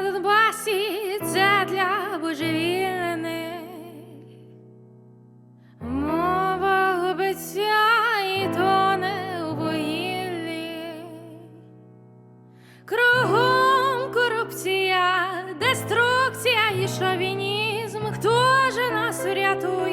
на Донбасі це для божевільних. Мова губиться і тоне у вугіллі. Кругом корупція, деструкція і шовінізм. Хто же нас врятує,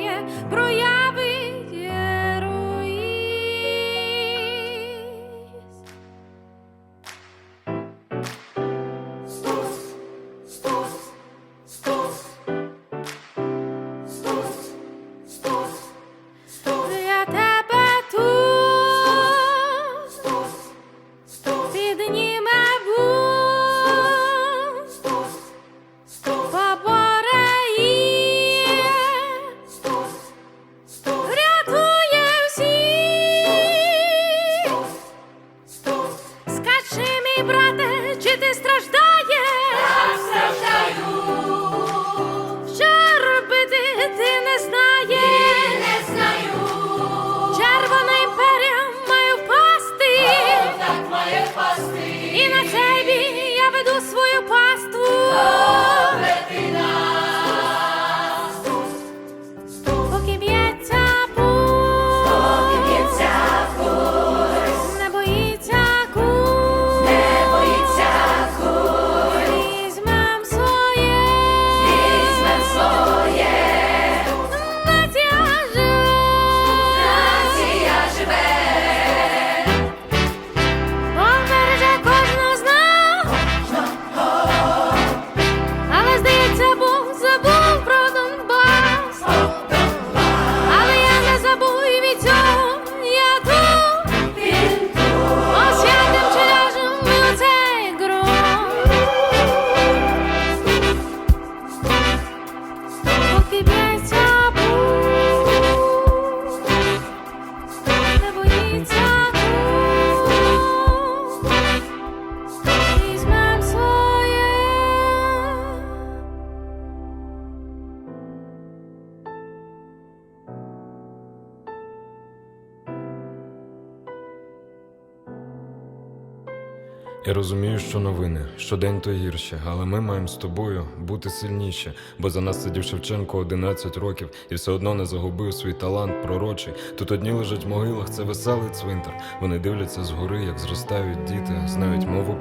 Я розумію, що новини щодень то гірше, але ми маємо з тобою бути сильніше, бо за нас сидів Шевченко 11 років і все одно не загубив свій талант пророчий. Тут одні лежать в могилах, це веселий цвинтар. Вони дивляться згори, як зростають діти, знають мову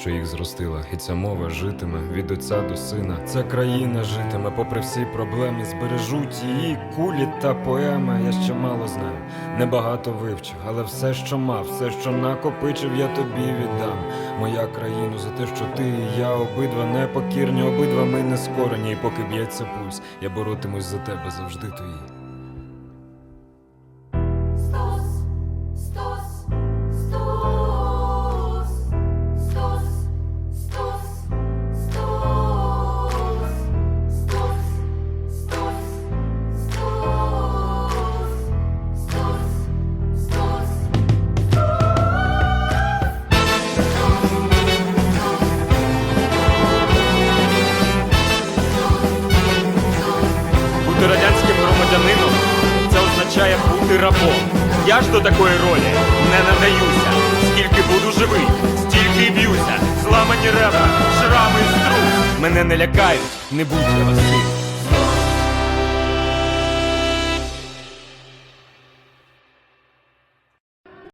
що їх зростила, і ця мова житиме від отця до сина. Ця країна житиме, попри всі проблеми, збережуть її кулі та поеми. Я ще мало знаю, небагато вивчив, але все, що мав, все, що накопичив, я тобі віддам. Моя країну за те, що ти і я обидва непокірні, обидва ми не скорені, і поки б'ється пульс, я боротимусь за тебе завжди твій. Бути рабом. Я ж до такої ролі не надаюся. Скільки буду живий, стільки й б'юся. Зламані ребра, шрами і струс. Мене не лякають, не будь я Василь.